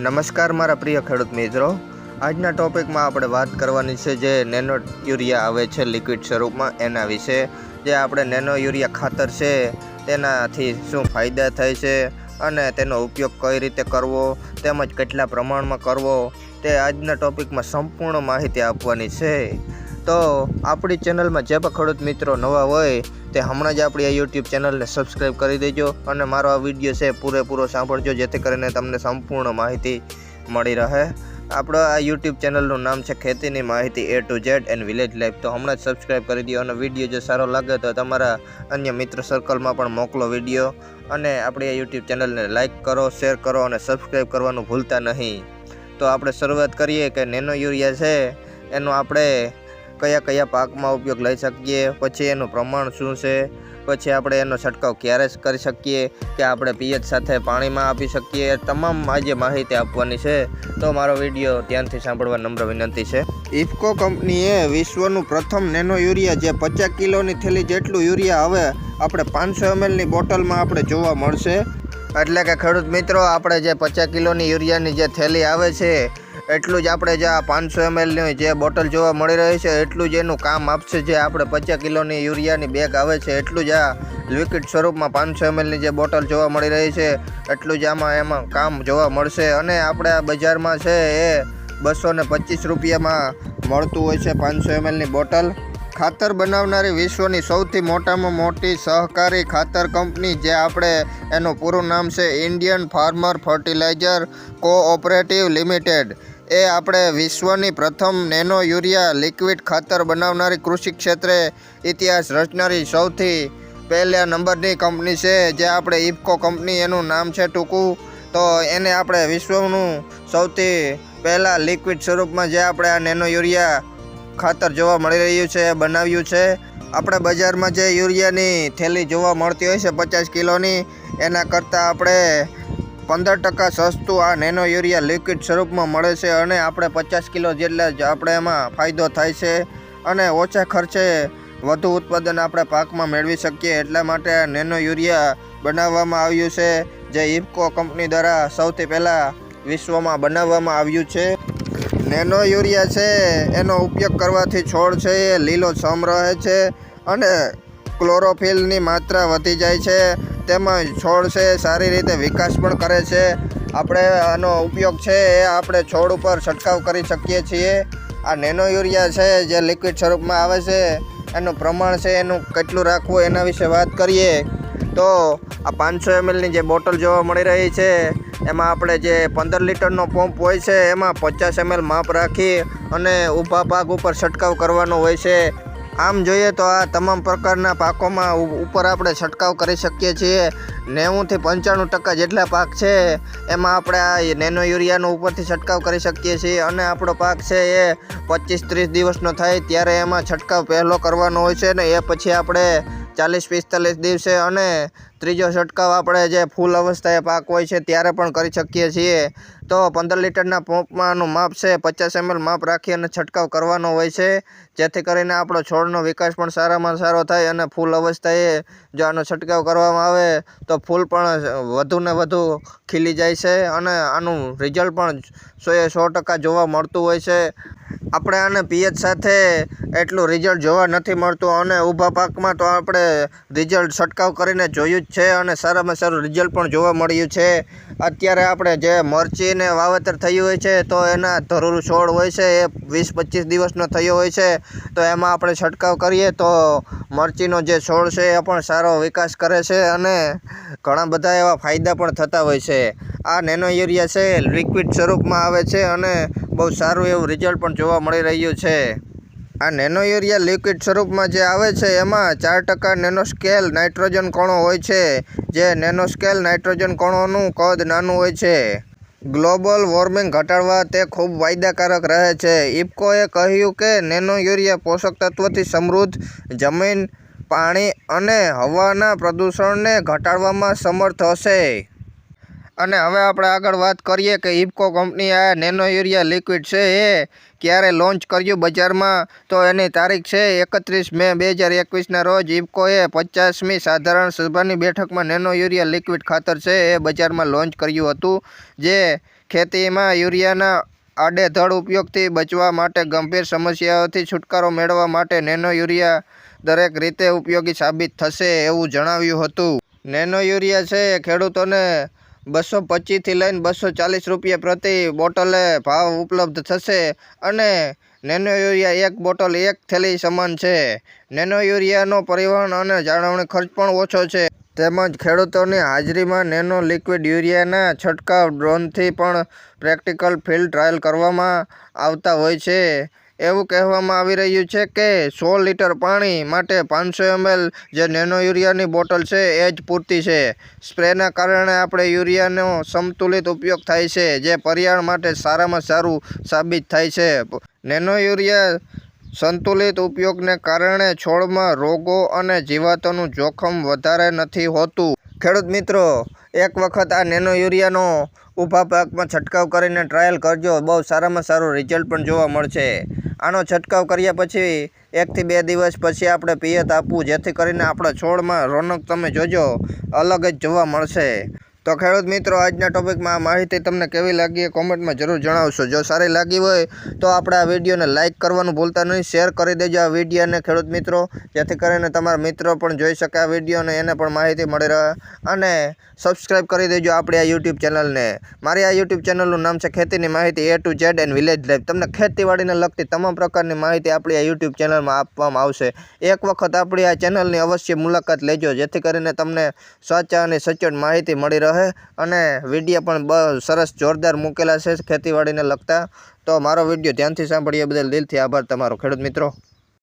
નમસ્કાર મારા પ્રિય ખેડૂત મિત્રો. આજના ટોપિકમાં આપણે વાત કરવાની છે જે નેનો યુરિયા આવે છે લિક્વિડ સ્વરૂપમાં, એના વિશે. જે આપણે નેનો યુરિયા ખાતર છે, તેનાથી શું ફાયદા થાય છે અને તેનો ઉપયોગ કઈ રીતે કરવો, તેમજ કેટલા પ્રમાણમાં કરવો, તે આજના ટોપિકમાં સંપૂર્ણ માહિતી આપવાની છે. તો આપણી ચેનલમાં જે પણ ખેડૂત મિત્રો નવા હોય તે હમણાં જ આપણી આ યુટ્યુબ ચેનલને સબસ્ક્રાઈબ કરી દેજો અને મારો આ વીડિયો છે પૂરેપૂરો સાંભળજો, જેથી કરીને તમને સંપૂર્ણ માહિતી મળી રહે. આપણો આ યુટ્યુબ ચેનલનું નામ છે ખેતીની માહિતી A to Z and village life તો હમણાં જ સબસ્ક્રાઈબ કરી દો અને વીડિયો જો સારો લાગે તો તમારા અન્ય મિત્ર સર્કલમાં પણ મોકલો વીડિયો અને આપણી આ યુટ્યુબ ચેનલને લાઈક કરો શેર કરો અને સબસ્ક્રાઈબ કરવાનું ભૂલતા નહીં. તો આપણે શરૂઆત કરીએ કે નેનો યુરિયા છે, એનો આપણે કયા કયા પાકમાં ઉપયોગ લઈ શકીએ પછી એનું પ્રમાણ શું છે પછી આપણે એનો છંટકાવ ક્યારે કરી શકીએ કે આપણે પીએચ સાથે પાણીમાં આપી શકીએ તમામ આજે માહિતી આપવાની છે. તો મારો વીડિયો ધ્યાનથી સાંભળવા નમ્ર વિનંતી છે. ઇફકો કંપનીએ વિશ્વનું પ્રથમ નેનો યુરિયા જે પચાસ કિલોની થેલી જેટલું યુરિયા હવે આપણે પાંચસો એમએલની બોટલમાં આપણે જોવા મળશે. એટલે કે ખેડૂત મિત્રો આપણે જે પચાસ કિલોની યુરિયાની જે થેલી આવે છે એટલું જ આપણે જે આ પાંચસો એમએલની જે બોટલ જોવા મળી રહી છે, એટલું જ એનું કામ આપશે જે આપણે પચાસ કિલોની યુરિયાની બેગ આવે છે, એટલું જ આ લિક્વિડ સ્વરૂપમાં પાંચસો એમએલની જે બોટલ જોવા મળી રહી છે, એટલું જ આમાં એમાં કામ જોવા મળશે. અને આપણે આ બજારમાં છે એ બસો ને પચીસ રૂપિયામાં મળતું હોય છે પાંચસો એમએલની બોટલ. ખાતર બનાવનારી વિશ્વની સૌથી મોટામાં મોટી સહકારી ખાતર કંપની જે આપણે એનું પૂરું નામ છે Indian farmer fertiliser cooperative limited. એ આપણે વિશ્વની પ્રથમ નેનો યુરિયા લિક્વિડ ખાતર બનાવનારી કૃષિ ક્ષેત્રે ઇતિહાસ રચનારી સૌથી પહેલા નંબરની કંપની છે, જે આપણે ઇફકો કંપની એનું નામ છે ટૂંકું. તો એને આપણે વિશ્વનું સૌથી પહેલાં લિક્વિડ સ્વરૂપમાં જે આપણે આ નેનો યુરિયા ખાતર જોવા મળી રહ્યું છે બનાવ્યું છે. આપણે બજારમાં જે યુરિયાની થેલી જોવા મળતી હોય છે પચાસ કિલોની, એના કરતાં આપણે પંદર ટકા સસ્તું આ નેનો યુરિયા લિક્વિડ સ્વરૂપમાં મળે છે અને આપણે પચાસ કિલો જેટલા જ આપણે એમાં ફાયદો થાય છે અને ઓછા ખર્ચે વધુ ઉત્પાદન આપણે પાકમાં મેળવી શકીએ એટલા માટે આ નેનો યુરિયા બનાવવામાં આવ્યું છે, જે ઇફકો કંપની દ્વારા સૌથી પહેલાં વિશ્વમાં બનાવવામાં આવ્યું છે. નેનો યુરિયા છે, એનો ઉપયોગ કરવાથી છોડ છે એ લીલો છમ રહે છે અને ક્લોરોફિલની માત્રા વધી જાય છે તેમજ છોડ છે, સારી રીતે વિકાસ પણ કરે છે. આપણે આનો ઉપયોગ છે એ આપણે છોડ ઉપર છંટકાવ કરી શકીએ છીએ. આ નેનો યુરિયા છે જે લિક્વિડ સ્વરૂપમાં આવે છે. એનું પ્રમાણ છે, એનું કેટલું રાખવું એના વિશે વાત કરીએ તો આ પાંચસો એમએલની જે બોટલ જોવા મળી રહી છે, એમાં આપણે જે પંદર લીટરનો પંપ હોય છે, એમાં પચાસ એમએલ માપ રાખી અને ઊભા પાક ઉપર છંટકાવ કરવાનો હોય છે. આમ જોઈએ તો આ તમામ પ્રકારના પાકોમાં ઉપર આપણે છંટકાવ કરી શકીએ છીએ. નેવુંથી પંચાણું ટકા જેટલા પાક છે, એમાં આપણે આ નેનો યુરિયાનો ઉપરથી છંટકાવ કરી શકીએ છીએ અને આપણો પાક છે એ પચીસ ત્રીસ દિવસનો થાય ત્યારે એમાં છંટકાવ પહેલો કરવાનો હોય છે ને એ પછી આપણે ચાલીસ, પિસ્તાલીસ દિવસે અને ત્રીજો છંટકાવ આપણે જે ફૂલ અવસ્થાએ પાક હોય છે ત્યારે પણ કરી શકીએ છીએ. તો પંદર લીટરના પંપમાંનું માપ છે પચાસ એમએલ માપ રાખી અને છંટકાવ કરવાનો હોય છે. જેથી કરીને આપણો છોડનો વિકાસ પણ સારામાં સારો થાય અને ફૂલ અવસ્થાએ જો આનો છંટકાવ કરવામાં આવે તો ફૂલ પણ વધુ ને વધુ ખીલી જાય છે અને આનું રિઝલ્ટ પણ સોએ સો ટકા જોવા મળતું હોય છે. આપણે આને પિયત સાથે એટલું રિઝલ્ટ જોવા નથી મળતું અને ઊભા પાકમાં તો આપણે રિઝલ્ટ છંટકાવ કરીને જોયું જ છે અને સારામાં સારું રિઝલ્ટ પણ જોવા મળ્યું છે. અત્યારે આપણે જે મરચીને વાવેતર થયું હોય છે, તો એના ધરૂર છોડ હોય છે, એ વીસ પચીસ દિવસનો થયો હોય છે, તો એમાં આપણે છંટકાવ કરીએ તો મરચીનો જે છોડ છે એ પણ સારો વિકાસ કરે છે અને ઘણા બધા એવા ફાયદા પણ થતા હોય છે. આ નેનો યુરિયા છે લિક્વિડ સ્વરૂપમાં આવે છે અને બહુ સારું એવું રિઝલ્ટ પણ જોવા મળી રહ્યું છે. આ નેનો યુરિયા લિક્વિડ સ્વરૂપમાં જે આવે છે, એમાં ચાર ટકા નેનો સ્કેલ નાઇટ્રોજન કણો હોય છે, જે નેનો સ્કેલ નાઇટ્રોજન કણોનું કદ નાનું હોય છે. ગ્લોબલ વોર્મિંગ ઘટાડવા તે ખૂબ ફાયદાકારક રહે છે. ઇફકોએ કહ્યું કે નેનો યુરિયા પોષક તત્વોથી સમૃદ્ધ જમીન, પાણી અને હવાના પ્રદૂષણને ઘટાડવામાં સમર્થ હશે. અને હવે આપણે આગળ વાત કરીએ કે ઇફકો કંપની આ નેનો યુરિયા લિક્વિડ છે એ ક્યારે લોન્ચ કર્યું બજારમાં? તો એની તારીખ છે એકત્રીસ મે બે હજાર એકવીસના રોજ ઇફકોએ પચાસમી સાધારણ સભાની બેઠકમાં નેનો યુરિયા લિક્વિડ ખાતર છે એ બજારમાં લોન્ચ કર્યું હતું, જે ખેતીમાં યુરિયાના આડેધડ ઉપયોગથી બચવા માટે ગંભીર સમસ્યાઓથી છુટકારો મેળવવા માટે નેનો યુરિયા દરેક રીતે ઉપયોગી સાબિત થશે એવું જણાવ્યું હતું. નેનો યુરિયા છે ખેડૂતોને બસો પચીસથી લઈને બસો ચાલીસ રૂપિયા પ્રતિ બોટલે ભાવ ઉપલબ્ધ થશે અને નેનો યુરિયા એક બોટલ એક થેલી સમાન છે. નેનો યુરિયાનો પરિવહન અને જાળવણી ખર્ચ પણ ઓછો છે. તેમજ ખેડૂતોની હાજરીમાં નેનો લિક્વિડ યુરિયાના છંટકાવ ડ્રોનથી પણ પ્રેક્ટિકલ ફિલ્ડ ટ્રાયલ કરવામાં આવતા હોય છે. એવું કહેવામાં આવી રહ્યું છે કે સો લીટર પાણી માટે પાંચસો એમએલ જે નેનો યુરિયાની બોટલ છે એ જ પૂરતી છે. સ્પ્રેના કારણે આપણે યુરિયાનો સમતુલિત ઉપયોગ થાય છે, જે પર્યાવરણ માટે સારામાં સારું સાબિત થાય છે. નેનો યુરિયા સંતુલિત ઉપયોગને કારણે છોડમાં રોગો અને જીવાતોનું જોખમ વધારે નથી હોતું. ખેડૂત મિત્રો, એક વખત આ નેનો યુરિયાનો ઊભા પાકમાં છંટકાવ કરીને ટ્રાયલ કરજો. બહુ સારામાં સારું રિઝલ્ટ પણ જોવા મળશે. આનો છંટકાવ કર્યા પછી એકથી બે દિવસ પછી આપણે પિયત આપવું, જેથી કરીને આપણા છોડમાં રોનક તમે જોજો, અલગ જ જોવા મળશે. તો ખેડૂત મિત્રો, આજના ટોપિકમાં આ માહિતી તમને કેવી લાગી એ કોમેન્ટમાં જરૂર જણાવશો. જો સારી લાગી હોય તો આપણે આ વિડીયોને લાઇક કરવાનું ભૂલતા નહીં. શેર કરી દેજો આ વિડીયોને ખેડૂત મિત્રો, જેથી કરીને તમારા મિત્રો પણ જોઈ શકે આ વિડીયોને એને પણ માહિતી મળી રહે. અને સબસ્ક્રાઈબ કરી દેજો આપણી આ યુટ્યુબ ચેનલને મારી આ યુટ્યુબ ચેનલનું નામ છે ખેતીની માહિતી A to Z and village life તમને ખેતીવાડીને લગતી તમામ પ્રકારની માહિતી આપણી આ યુટ્યુબ ચેનલમાં આપવામાં આવશે. એક વખત આપણી આ ચેનલની અવશ્ય મુલાકાત લેજો, જેથી કરીને તમને સાચા અને સચોટ માહિતી મળી રહે. અને વીડિયો પણ સરસ જોરદાર મૂકેલા છે ખેતીવાડીને લગતા. તો મારો વીડિયો ધ્યાનથી સાંભળીએ બદલ દિલથી આભાર તમારો. ખેડૂત મિત્રો.